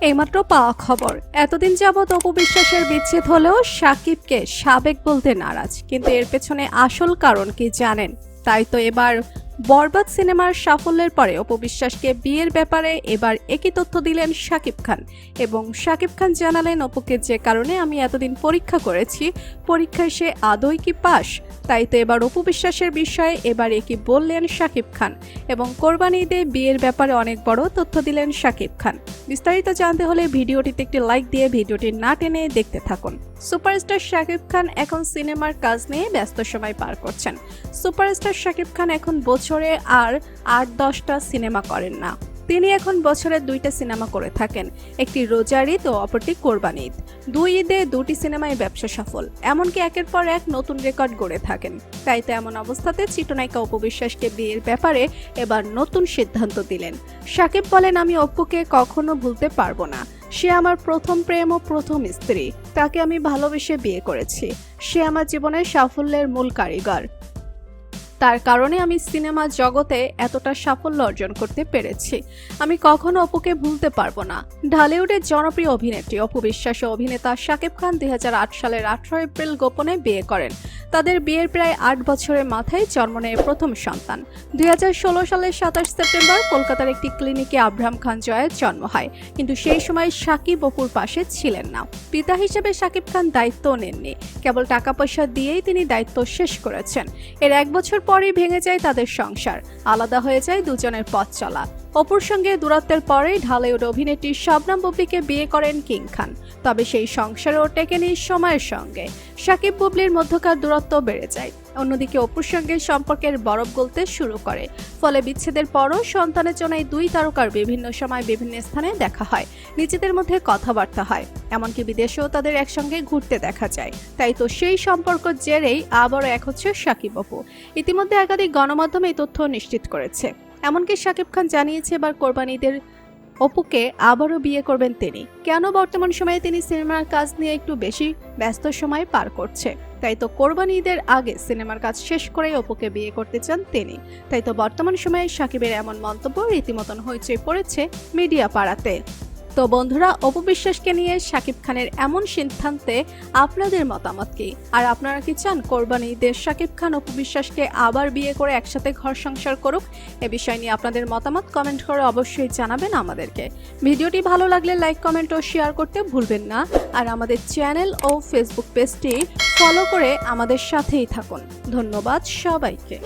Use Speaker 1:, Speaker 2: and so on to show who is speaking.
Speaker 1: এইমাত্র পাওয়া খবর। এতদিন যাবৎ অপবিশ্বাসের বিচ্ছেদ হলেও সাকিবকে সাবেক বলতে নারাজ। কিন্তু এর পেছনে আসল কারণ কি জানেন? তাই তো এবার বরবাদ সিনেমার সাফল্যের পরে অপবিশ্বাসকে বিয়ের ব্যাপারে এবার একই তথ্য দিলেন শাকিব খান। এবং শাকিব খান জানালেন, অপুকে যে কারণে আমি এতদিন পরীক্ষা করেছি, পরীক্ষায় সে আদৌ কি পাস তাই তো এবার অপু বিশ্বাসের বিষয়ে এবার একই বললেন শাকিব খান। এবং কোরবানি ঈদে বিয়ের ব্যাপারে অনেক বড় তথ্য দিলেন শাকিব খান। বিস্তারিত জানতে হলে ভিডিওটিতে একটি লাইক দিয়ে ভিডিওটি না টেনে দেখতে থাকুন। সুপারস্টার শাকিব খান এখন সিনেমার কাজ নিয়ে ব্যস্ত সময় পার করছেন। সুপারস্টার শাকিব খান এখন বছরে আর আট দশটা সিনেমা করেন না। তিনি এখন বছরে দুইটা সিনেমা করে থাকেন, একটি রোজার ঈদ ও অপরটি কোরবানি ঈদ। দুই ঈদে দুটি সিনেমায় ব্যবসা সফল, এমনকি একের পর এক নতুন রেকর্ড গড়ে থাকেন। তাই তো এমন অবস্থাতে চিত্রনায়িকা অপবিশ্বাসকে বিয়ের ব্যাপারে এবার নতুন সিদ্ধান্ত দিলেন। সাকিব বলেন, আমি অপুকে কখনো ভুলতে পারব না। সে আমার প্রথম প্রেম ও প্রথম স্ত্রী। তাকে আমি ভালোবেসে বিয়ে করেছি। সে আমার জীবনের সাফল্যের মূল কারিগর। তার কারণে আমি সিনেমা জগতে এতটা সাফল্য অর্জন করতে পেরেছি। আমি কখনো অপুকে ভুলতে পারব না। ঢালিউডের জনপ্রিয় অভিনেত্রী, অপু বিশ্বাস অভিনেতা শাকিব খান দু হাজার আট সালের আঠারো এপ্রিল গোপনে বিয়ে করেন। তাদের বিয়ের প্রায় আট বছরের মাথায় জন্ম নেয় প্রথম সন্তান। দু হাজার ষোলো সালের সাতাশ সেপ্টেম্বর কলকাতার একটি ক্লিনিকে আব্রাহাম খান জয়ের জন্ম হয়। কিন্তু সেই সময় শাকিব অপুর পাশে ছিলেন না। পিতা হিসেবে শাকিব খান দায়িত্ব নেননি। কেবল টাকা পয়সা দিয়েই তিনি দায়িত্ব শেষ করেছেন। এর এক বছর পরেই ভেঙে যায় তাদের সংসার। আলাদা হয়ে যায় দুজনের পথ চলা। অপুর সঙ্গে দূরত্বের পরেই ঢালিউড অভিনেত্রী শবনাম বুবলিকে বিয়ে করেন কিং খান। তবে সেই সংসারও টেকেনি সময়ের সঙ্গে। সাকিব বুবলির মধ্যকার দূরত্ব বেড়ে যায়। অন্যদিকে অপুর সঙ্গে সম্পর্কের বরফ গলতে শুরু করে। ফলে বিচ্ছেদের পরও সন্তানের জন্য দুই তারকার বিভিন্ন সময় বিভিন্ন স্থানে দেখা হয়। নিজেদের মধ্যে কথাবার্তা হয়। এমনকি বিদেশেও তাদের একসঙ্গে ঘুরতে দেখা যায়। তাই তো সেই সম্পর্ক জেরেই আবারও এক হচ্ছে সাকিব অপু। ইতিমধ্যে একাধিক গণমাধ্যম তথ্য নিশ্চিত করেছে। এমনকি শাকিব খান জানিয়েছে এবার কোরবানিদের অপুকে আবারও বিয়ে করবেন তিনি। কেন বর্তমান সময়ে তিনি সিনেমার কাজ নিয়ে একটু বেশি ব্যস্ত সময় পার করছে? তাই তো কোরবানিদের আগে সিনেমার কাজ শেষ করে অপুকে বিয়ে করতে চান তিনি। তাই তো বর্তমান সময়ে সাকিবের এমন মন্তব্য রীতিমতন হয়েছে পড়েছে মিডিয়া পাড়াতে তো বন্ধুরা, অপবিশ্বাসকে নিয়ে শাকিব খানের এমন সিদ্ধান্তে আপনাদের মতামত কি? আর আপনারা কি চান কোরবানি ঈদের শাকিব খান, অপবিশ্বাসকে আবার বিয়ে করে একসাথে ঘর সংসার করুক? এ বিষয় নিয়ে আপনাদের মতামত কমেন্ট করে অবশ্যই জানাবেন আমাদেরকে। ভিডিওটি ভালো লাগলে লাইক, কমেন্ট ও শেয়ার করতে ভুলবেন না। আর আমাদের চ্যানেল ও ফেসবুক পেজটি ফলো করে আমাদের সাথেই থাকুন। ধন্যবাদ সবাইকে।